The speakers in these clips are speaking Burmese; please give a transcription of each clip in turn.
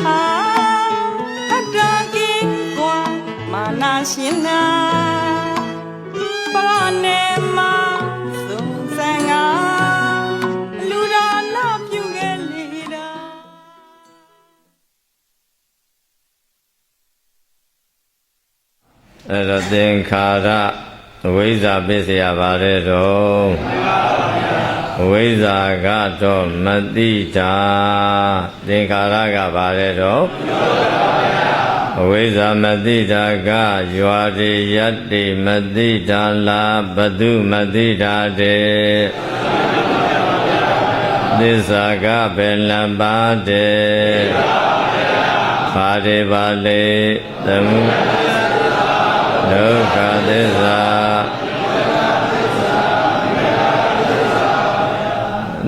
ဟာအတ္တကိကွာမာနာရှင်နာပရနေမသုံးဆန်ငါလူဒါနာပြုခဲ့လေတာအဲ့တော့သင်္ခါရအဝိဇ္ဇာပစ္စယပါတဲ့တော့အ ဝိဇ္ဇာကတော့မတိတာသင်္ခါရကပါတဲ့တော့အဝိဇ္ဇာမတိတာကယွာတိယတ္တိမတိတာလားဘသူမတိတာတဲ့သစ္စာကဘယ်လံပါတဲ့ပါတိပါလေသမှုဒု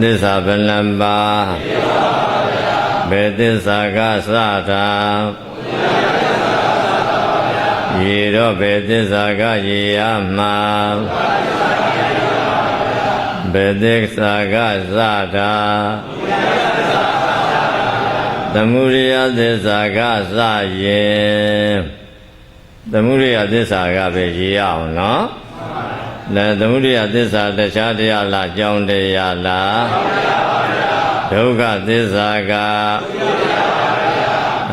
သစ္စာဘယ်နှပါဘယ်သစ္စာကစတာရေတော့ဘယ်သစ္စာကရေရမှာဘယ်သစ္စာကစတာသမုဒိယသစ္စာကစရင်သမုဒိယသစ္စာကပဲရည်ရအောင်နော်။ လဲသမုဒိယသစ္စာတခြားတရားလားအကြောင်းတရားလားဒုက္ခသစ္စာက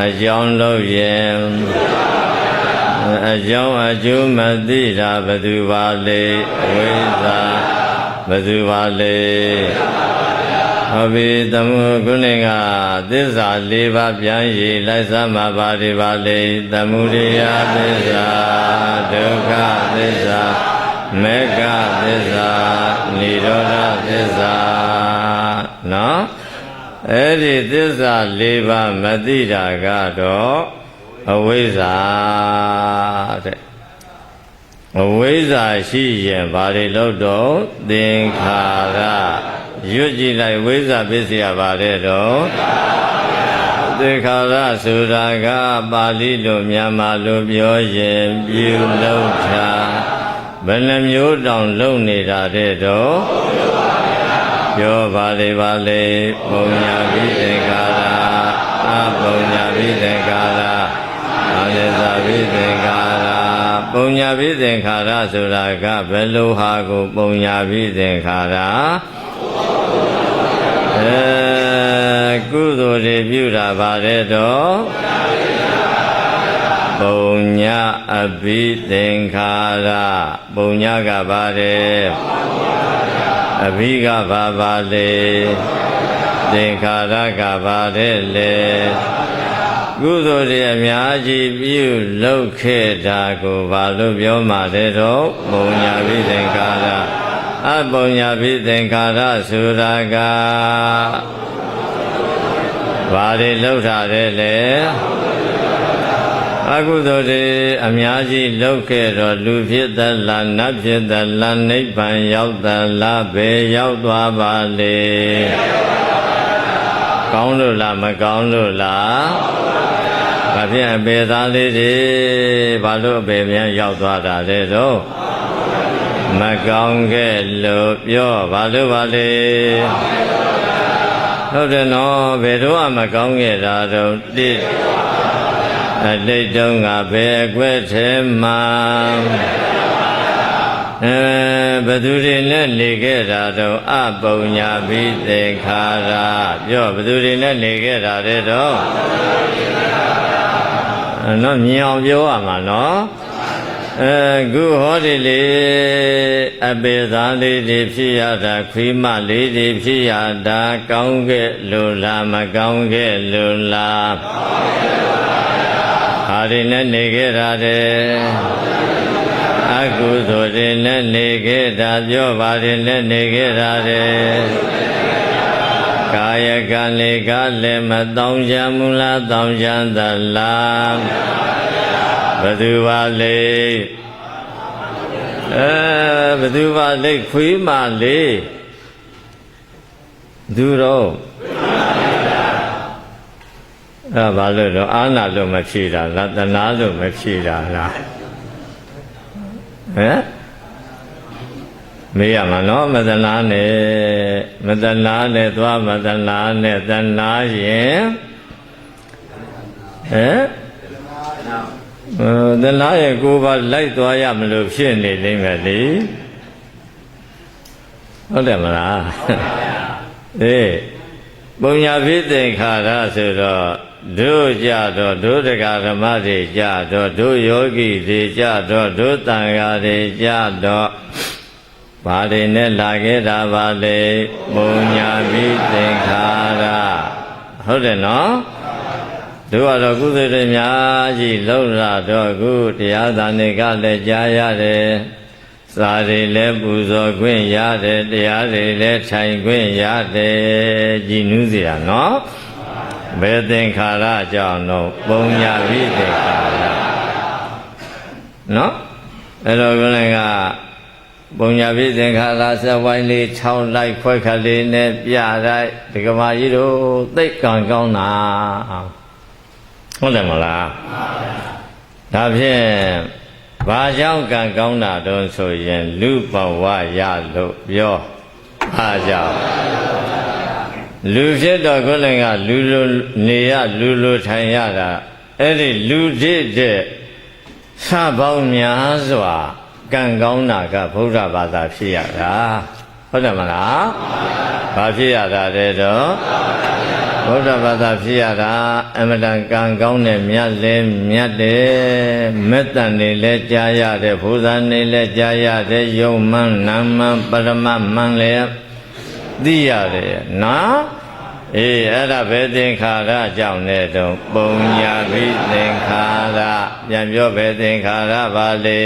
အကြောင်းလို့ရင်အကြောင်းအကျိုးမသိတာဘယ်သူပါလေဝိဇ္ဇာဘယ်သူပါလေဟုတ်ပြီသမုကုဏင်ကသစ္စာ၄ပါးပြန်ရည်လိုက်စမ်းမှာပါဒီပါလေသမုဒိယသစ္စာဒုက္ခသစ္စာ မေဃသစ္စာនិရောဓသစ္စာနော်အဲ့ဒီသစ္စာ၄ပါးမသိတာကတော့အဝိဇ္ဇာတဲ့အဝိဇ္ဇာရှိရင်ဘာတွေလို့တော့သင်္ခါရရွတ်ကြည့်လိုက်ဝိဇ္ဇာပစ္စယပါတဲ့တော့သင်္ခါရဆိုတာကပါဠိလိုမြန်မာလိုပြောရင်ပြုလုပ်တာ ဘယ်နှမျိုးတောင်လုံနေတာတဲ့တော့ပြောပါလေပါလေပုံညာပိသင်္ခါရအပုံညာပိသင်္ခါရအာလဇာပိသင်္ခါရပုံညာပိသင်္ခါရဆိုတာကဘယ်လိုဟာကိုပုံညာပိသင်္ခါရအဲကုသိုလ်တွေပြုတာဗါတဲ့တော့ ပုံညာအဘိသင်္ခါရပုံညာကဗါတဲ့အဘိကဘာပါလေသင်္ခါရကဘာတဲ့လေကုသိုလ်တွေအများကြီးပြုလုပ်ခဲ့တာကိုဘာလို့ပြောမှတဲ့တော့ပုံညာဘိသင်္ခါရအပုံညာဘိသင်္ခါရဆိုတာကဘာတွေလုပ်တာတဲ့လေ အကုသိုလ်တွေအများကြီးလုပ်ခဲ့တော့လူဖြစ်သလားနတ်ဖြစ်သလားနိဗ္ဗာန်ရောက်သလားဘယ်ရောက်သွားပါလေကောင်းလို့လားမကောင်းလို့လားဘာဖြစ်အပေသားလေးတွေဘာလို့အပေမြန်ရောက်သွားတာလဲတော့မကောင်းခဲ့လို့ပြောဘာလို့ပါလေဟုတ်တယ်နော်ဘယ်တော့မှမကောင်းခဲ့တာတော့တိ အတိတ်တုန်းကဘယ်အကွက်ထဲမှာအဲဘသူတွေနဲ့နေခဲ့တာတော့အပုံညာပိသင်္ခါရပြောဘသူတွေနဲ့နေခဲ့တာတဲ့တော့နော်မြင်အောင်ပြောရမှာနော်အဲခုဟောဒီလေအပေသားလေးတွေဖြစ်ရတာခွေးမလေးတွေဖြစ်ရတာကောင်းခဲ့လို့လားမကောင်းခဲ့လို့လား ဟာဒီနဲ့နေခဲ့တာတဲ့အကုသိုလ်တွေနဲ့နေခဲ့တာပြောပါတယ်နဲ့နေခဲ့တာတဲ့ကာယကံလေကလည်းမတောင်းကြမူလားတောင်းကြသလားဘသူပါလေအဲဘသူပါလေခွေးမလေးသူတော့ အဲဘာလို့တော့အာနာလို့မဖြေတာလားတနာလို့မဖြေတာလားဟမ်မေးရမှာနော်မတနာနဲ့မတနာနဲ့သွားမတနာနဲ့တနာရင်ဟမ်အဲသလားရဲ့ကိုယ်ပါလိုက်သွားရမလို့ဖြစ်နေလိမ့်မယ်လေဟုတ်တယ်မလားအေးပုံညာဖြစ်သင်္ခါရဆိုတော့ တို့ကြတော့တို့တရားဓမ္မတွေကြတော့တို့ယောဂီတွေကြတော့တို့တန်ဃာတွေကြတော့ဘာတွေနဲ့လာခဲ့တာပါလေပုံညာဖြစ်သင်္ခါရဟုတ်တယ်နော်တို့ကတော့ကုသိုလ်တွေအများကြီးလုံးလာတော့ခုတရားသာနေကလည်းကြားရတယ်စာတွေလည်းပူဇော်ခွင့်ရတယ်တရားတွေလည်းထိုင်ခွင့်ရတယ်ကြည်နူးစီရနော် ဘယ်သင်္ခါရကြောင့်တော့ပုံညာပြီးသင်္ခါရနော်အဲ့တော့ခေါင်းကပုံညာပြီးသင်္ခါရစဝိုင်းလေးခြောင်းလိုက်ခွက်ခလေးနဲ့ပြလိုက်ဒီကမာကြီးတို့သိတ်ကံကောင်းတာဟုတ်တယ်မလားဒါဖြင့်ဘာကြောင့်ကံကောင်းတာတုံးဆိုရင်လူဘဝရလို့ပြောအားကြောင့် လူဖြစ်တော့ခုလည်းကလူလူနေရလူလူထိုင်ရတာအဲ့ဒီလူဖြစ်တဲ့စပေါင်းများစွာကံကောင်းတာကဗုဒ္ဓဘာသာဖြစ်ရတာဟုတ်တယ်မလားဘာဖြစ်ရတာတဲ့တော့ဗုဒ္ဓဘာသာဖြစ်ရတာအမတန်ကံကောင်းတဲ့မြတ်လဲမြတ်တယ်မေတ္တန်နေလဲကြားရတယ်ဘုရားနေလဲကြားရတယ်ယုံမှန်နာမှန်ပရမမှန်လဲသိရတယ်နော် အေးအဲ့ဒါပဲသင်္ခါရကြောင့်နဲ့တော့ပုံညာပြီးသင်္ခါရပြန်ပြောပဲသင်္ခါရပါလေ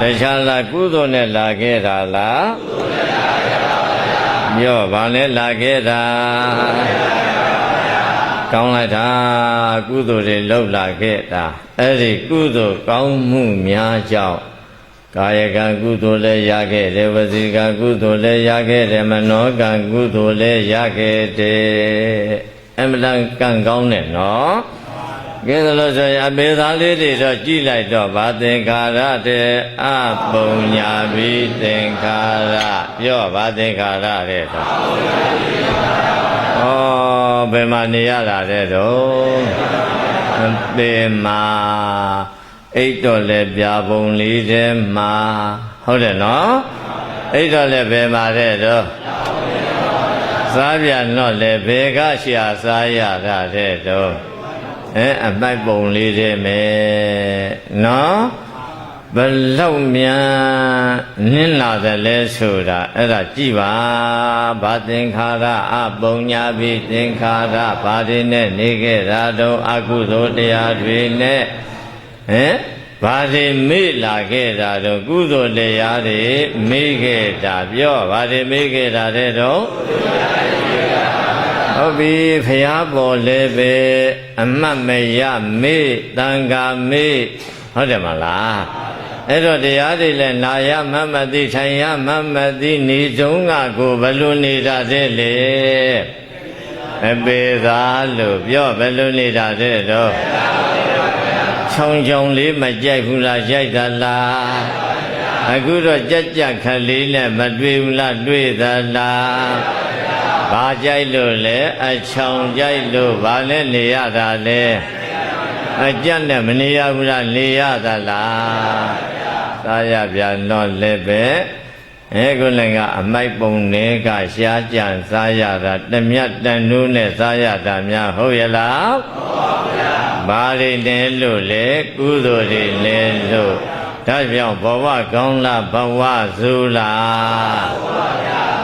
တခြားလားကုသိုလ်နဲ့လာခဲ့တာလားပြောဗာလဲလာခဲ့တာကောင်းလိုက်တာကုသိုလ်တွေလောက်လာခဲ့တာအဲ့ဒီကုသိုလ်ကောင်းမှုများကြောင့် ကာယကံကုသိုလ်လည်းရခဲ့တယ်ဝစီကံကုသိုလ်လည်းရခဲ့တယ်မနောကံကုသိုလ်လည်းရခဲ့တယ်အမှန်တန်ကံကောင်းတယ်နော်ကဲဒါလို့ဆိုရင်အပေသားလေးတွေတော့ကြည့်လိုက်တော့ဗာသင်္ခါရတဲ့အပုံညာပြီးသင်္ခါရပြောဗာသင်္ခါရတဲ့တော့ဩဘယ်မှာနေရတာတဲ့တော့ပေမှာ အိတ်တော့လဲပြပုံလေးထဲမှာဟုတ်တယ်နော်အိတ်တော့လဲဘယ်မှာတဲ့တော့စားပြန်တော့လဲဘယ်ကရှာစားရတာတဲ့တော့အဲအမိုက်ပုံလေးထဲမယ်နော်ဘလောက်များနင်းလာတယ်လဲဆိုတာအဲ့ဒါကြည့်ပါဘာသင်္ခါရအပုံညာပြီးသင်္ခါရဘာတွေနဲ့နေခဲ့တာတော့အကုသိုလ်တရားတွေနဲ့ ဟမ်ဘာတွေမေ့လာခဲ့တာတော့ကုသိုလ်တရားတွေမေ့ခဲ့တာပြောဘာတွေမေ့ခဲ့တာတဲ့တော့ဟုတ်ပြီဖះပေါ်လည်းပဲအမတ်မရမေ့တန်ခါမေ့ဟုတ်တယ်မလားအဲ့တော့တရားတွေလည်းနာရမမသိထိုင်ရမမသိနေကြုံကကိုဘယ်လိုနေတာတဲ့လေအပေသာလို့ပြောဘယ်လိုနေတာတဲ့တော့ ချောင်းချောင်းလေးမကြိုက်ဘူးလားကြိုက်တာလားအခုတော့ကြက်ကြက်ခလေးနဲ့မတွေ့ဘူးလားတွေ့သလားဘာကြိုက်လို့လဲအချောင်ကြိုက်လို့ဘာလဲနေရတာလဲအကြက်နဲ့မနေရဘူးလားနေရသလားသာရပြန်တော့လည်းပဲအဲခုလည်းကအမိုက်ပုံတွေကရှားကြံစားရတာတမြတ်တန်နိုးနဲ့စားရတာများဟုတ်ရဲ့လားဟုတ်ပါဗျာ ဘာတွေလဲလို့လဲကုသိုလ်တွေလဲလို့ဒါကြောင့်ဘဝကောင်းလားဘဝဆိုးလား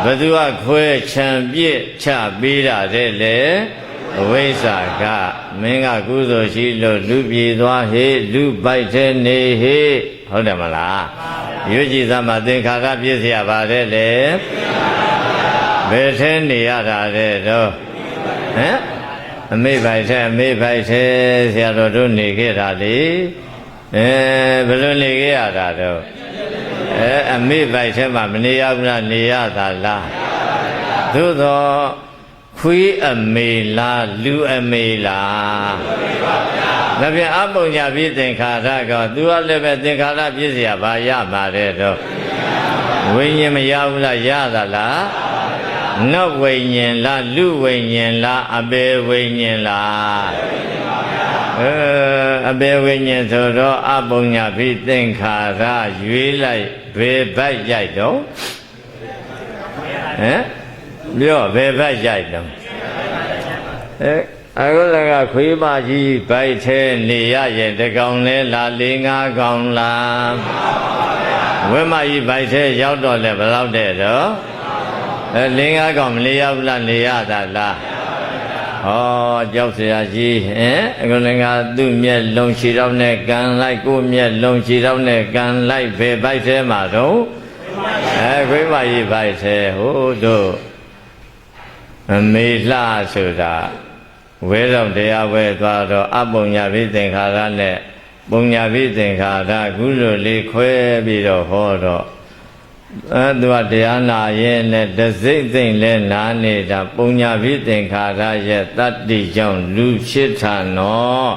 ဘသူကခွဲခြံပြစ်ချပေးတာတဲ့လေအဝိဇ္ဇာကမင်းကကုသိုလ်ရှိလို့လူပြေသွားဟေ့လူပိုက်တဲ့နေဟေ့ဟုတ်တယ်မလားရွကြည်သမသင်္ခါရပြည့်စရာပါတယ်လေဘယ်ထဲနေရတာတဲ့တော့ဟမ် အမေပိုက်ထဲအမေပိုက်ထဲဆရာတော်တို့နေခဲ့တာလေအဲဘယ်လိုနေခဲ့ရတာတော့အဲအမေပိုက်ထဲမှာမနေရဘူးလားနေရတာလားသို့တော့ခွေးအမေလားလူအမေလားဒါပြန်အပုံညာပြည့်သင်္ခါရကသူကလည်းပဲသင်္ခါရပြည့်စရာဘာရမှာတဲ့တော့ဝိညာဉ်မရဘူးလားရတာလား နောဝိညာဉ်လားလူဝိညာဉ်လားအပေဝိညာဉ်လားအဲအပေဝိညာဉ်ဆိုတော့အပုံညာဖိသင်္ခါရရွေးလိုက်ဘယ်ဘက်ရိုက်တော့ဟမ်ပြောဘယ်ဘက်ရိုက်တော့အဲအခုလည်းကခွေးမကြီးဘိုက်သေးနေရရင်တကောင်လဲလာလေးငါးကောင်လားဝိမကြီးဘိုက်သေးရောက်တော့လဲဘယ်လောက်တဲ့တော့ အဲလေးငါးကောင်မနေရဘူးလားနေရတာလားဟောကြောက်เสียကြီးဟင်အခုလည်းကသူ့မျက်လုံးခြေတော့နဲ့ကန်လိုက်ကိုယ့်မျက်လုံးခြေတော့နဲ့ကန်လိုက်ဘယ်ဘိုက်သေးမှာတော့အဲခွေးမကြီးဘိုက်သေးဟိုတို့အမေလှဆိုတာဝဲတော်တရားဝဲသွားတော့အပုံညာပိသင်္ခါရနဲ့ပုံညာပိသင်္ခါရကုလိုလေးခွဲပြီးတော့ဟောတော့ အဲသူကတရားနာရဲ့နဲ့တစိမ့်သိမ့်လဲနားနေတာပုံညာပိသင်္ခါရရဲ့တတ္တိကြောင့်လူဖြစ်တာနော်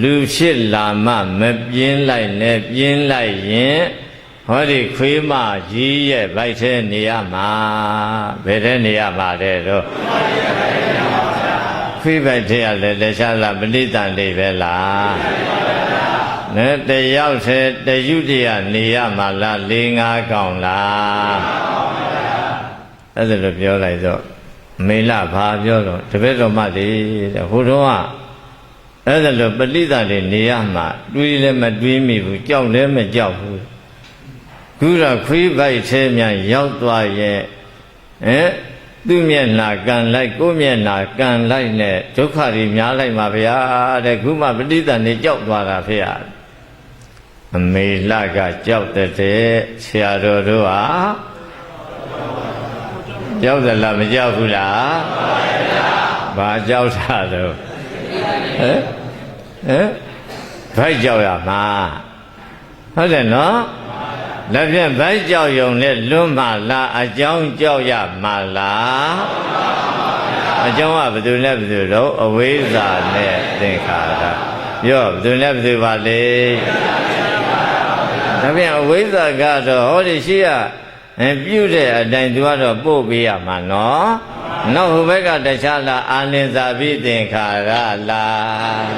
လူဖြစ်လာမှမပြင်းလိုက်နဲ့ပြင်းလိုက်ရင်ဟောဒီခွေးမကြီးရဲ့ဗိုက်ထဲနေရမှာဘယ်ထဲနေရမှာတဲ့တော့ခွေးဗိုက်ထဲရလဲလက်ချလာပဋိသန္ဓေပဲလား နဲ့တယောက်ထဲတယုတ္တရနေရမှာလား၄၅កောင်လားအဲ့ဒါလိုပြောလိုက်တော့မေလဘာပြောတော့တပည့်တော်မလေးတဲ့ဟိုတော့ကအဲ့ဒါလိုပဋိသန္ဓေနေရမှာတွေးလည်းမတွေးမိဘူးကြောက်လည်းမကြောက်ဘူးခုတော့ခွေးပိုက်သေးများရောက်သွားရဲ့ဟဲ့သူ့မျက်နှာကန်လိုက်ကိုယ့်မျက်နှာကန်လိုက်နဲ့ဒုက္ခတွေများလိုက်ပါဗျာတဲ့ခုမှပဋိသန္ဓေကြောက်သွားတာဖေ။ အမေလကကြောက်တဲ့ဆရာတော်တို့ဟာကြောက်သလားမကြောက်ဘူးလား။ဘာကြောက်တာတော့ဟမ်ဟမ်ဘိုက်ကြောက်ရမှာဟုတ်တယ်နော်လက်ဖြင့်ဘိုက်ကြောက်ယုံနဲ့လွတ်မှလားအကြောင်းကြောက်ရမှာလားအကြောင်းကဘယ်သူနဲ့ဘယ်သူတော့အဝိဇ္ဇာနဲ့သင်္ခါရပြောဘယ်သူနဲ့ဘယ်သူပါလဲ ဒါပြန်အဝိဇ္ဇာကတော့ဟောဒီရှိရအဲပြုတဲ့အတိုင်းသူကတော့ပို့ပေးရမှာနော်နောက်ဟိုဘက်ကတခြားလားအာနိဇာပိသင်္ခါရလား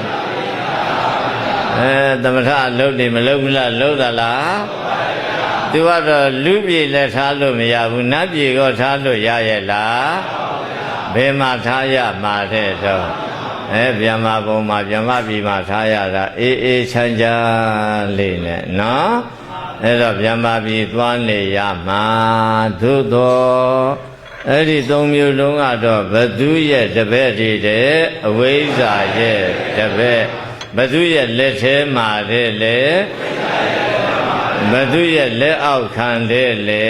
အဲသမထလုတ်တယ်မလုတ်ဘူးလားလုတ်တာလားသူကတော့လူပြေလည်းထားလို့မရဘူးနတ်ပြေក៏ထားလို့ရရဲ့လားဘယ်မှာထားရမှာတဲ့တော့ အဲဗျမဘုံမှာဗျမပြီမှာထားရတာအေးအေးချမ်းချမ်းလေးနဲ့နော်အဲ့တော့ဗျမပြီသွားနေရမှာသို့တော့အဲ့ဒီသုံးမျိုးလုံးကတော့ဘသူရဲ့တပည့်တွေတဲ့အဝိဇ္ဇာရဲ့တပည့်ဘသူရဲ့လက်ထဲမှာတဲ့လေဘသူရဲ့လက်အောက်ခံတဲ့လေ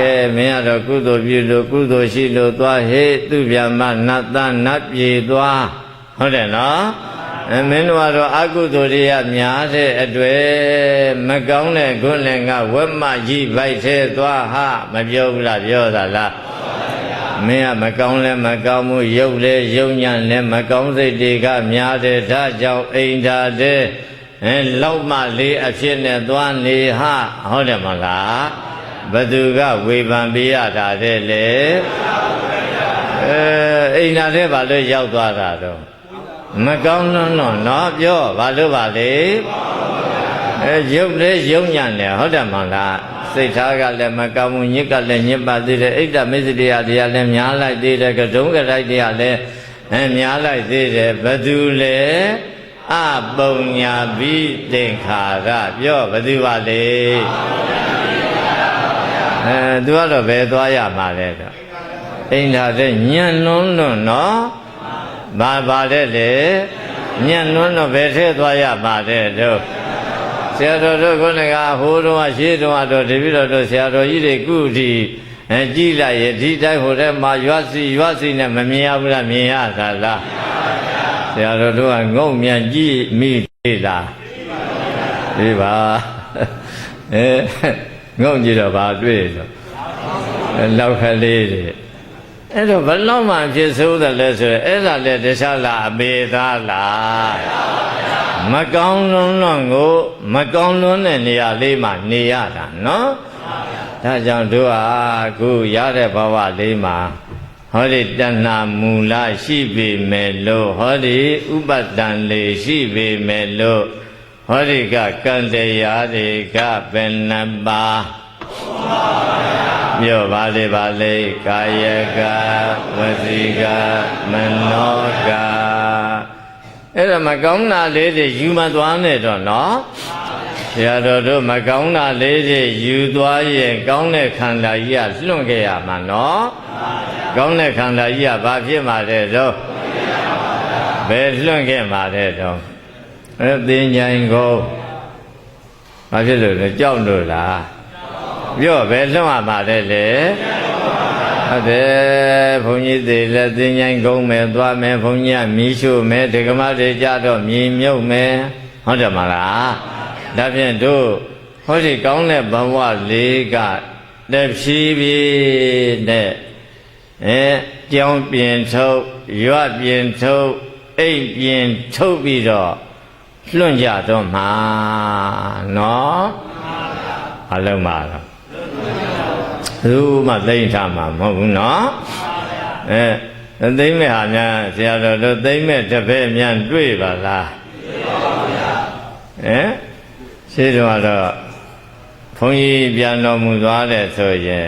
ကဲမင်းကတော့ကုသိုလ်ပြုလို့ကုသိုလ်ရှိလို့သွားဟေ့သူဗျာမနတ်သားနတ်ပြေသွားဟုတ်တယ်နော်အမင်းတို့ကတော့အကုသိုလ်တွေကများတဲ့အတွေ့မကောင်းတဲ့ဂုဏ်လည်းငါဝက်မကြီးဗိုက်သေးသွားဟာမပြောဘူးလားပြောတာလားမင်းကမကောင်းလဲမကောင်းဘူးရုပ်လဲရုပ်ညံ့လဲမကောင်းစိတ်တွေကများတယ်ဒါကြောင့်အိမ်ဓာတဲ့အဲလောက်မလေးအဖြစ်နဲ့သွားနေဟာဟုတ်တယ်မလား ဘသူကဝေဖန်ပေးရတာတဲ့လေအဲအိမ်ဓာတဲ့ဘာလို့ရောက်သွားတာတော့မကောင်းလွန်းတော့နော်ပြောဘာလို့ပါလဲအဲရုပ်လည်းရုပ်ညံ့တယ်ဟုတ်တယ်မလားစိတ်ထားကလည်းမကောင်းဘူးညစ်ကလည်းညစ်ပါသေးတယ်အိတ်တမစ္စရိယတရားလည်းများလိုက်သေးတယ်ကဒုံးကလိုက်တရားလည်းအဲများလိုက်သေးတယ်ဘသူလဲအပုံညာဘိသင်္ခါရပြောဘသူပါလေ အဲသူကတော့ဘယ်သွားရမှာလဲတော့အိမ်သာတဲ့ညံလွန်းလွန်းနော်ဘာပါတဲ့လေညံလွန်းတော့ဘယ်ထဲသွားရမှာတဲ့တို့ဆရာတော်တို့ခုနကဟိုးတုန်းကရှေးတုန်းကတော့တပည့်တော်တို့ဆရာတော်ကြီးတွေကုတီအဲကြည်လိုက်ရဒီတိုင်းဟိုထဲမှာရွာစီရွာစီနဲ့မမြင်ရဘူးလားမြင်ရတာလားဆရာတော်တို့ကငုံမြန်ကြည့်မိသေးလားဒီပါအဲ ငုံကြည့်တော့ဘာတွေ့တော့လောက်ကလေးတွေအဲ့တော့ဘလောက်မှဖြစ်ဆိုးတယ်လဲဆိုရင်အဲ့ဒါလည်းတခြားလားအပေသားလားမကောင်းလွန်းလွန်းကိုမကောင်းလွန်းတဲ့နေရာလေးမှာနေရတာနော်ဒါကြောင့်တို့ဟာအခုရတဲ့ဘဝလေးမှာဟောဒီတဏ္ဏမူလရှိပေမဲ့လို့ဟောဒီဥပဒံလေးရှိပေမဲ့လို့ ဟောဒီကကံတရားတွေကဘယ်နှပါပြောပါလေပါလေကာယကဝစီကမနောကအဲ့ဒါမကောင်းတာလေးတွေယူမသွားနဲ့တော့နော်ဆရာတော်တို့မကောင်းတာလေးတွေယူသွားရင်ကောင်းတဲ့ခန္ဓာကြီးကလွန့်ခဲ့ရမှာနော်ကောင်းတဲ့ခန္ဓာကြီးကဘာဖြစ်မှာလဲတော့ဘယ်လွန့်ခဲ့မှာလဲတော့ အဲသင်္ကြန်ကိုဘာဖြစ်လို့လဲကြောက်လို့လားပြောဘယ်လွန့်ရမှာလဲလေဟုတ်တယ်ဘုန်းကြီးတွေလည်းသင်္ကြန်ကုန်းမယ်သွားမယ်ဘုန်းကြီးကမီးရှို့မယ်ဒကမတွေကြတော့မြေမြုပ်မယ်ဟုတ်တယ်မလားဒါဖြင့်တို့ဟောဒီကောင်းတဲ့ဘဝလေးကတဖြည်းဖြည်းနဲ့အဲကြောင်းပြင်ထုတ်ရွတ်ပြင်ထုတ်အိတ်ပြင်ထုတ်ပြီးတော့ လွန့်ကြတော့မှာနော်အလုံးပါတော့ဘူးမှသိမ့်ထားမှာမဟုတ်ဘူးနော်အဲသိမ့်မဲ့ဟာများဆရာတော်တို့သိမ့်မဲ့တစ်ဖက်မြန်တွေ့ပါလားတွေ့ပါဘူးဗျာဟမ်ရှိတော့တော့ဘုန်းကြီးပြန်တော်မူသွားတယ်ဆိုရင်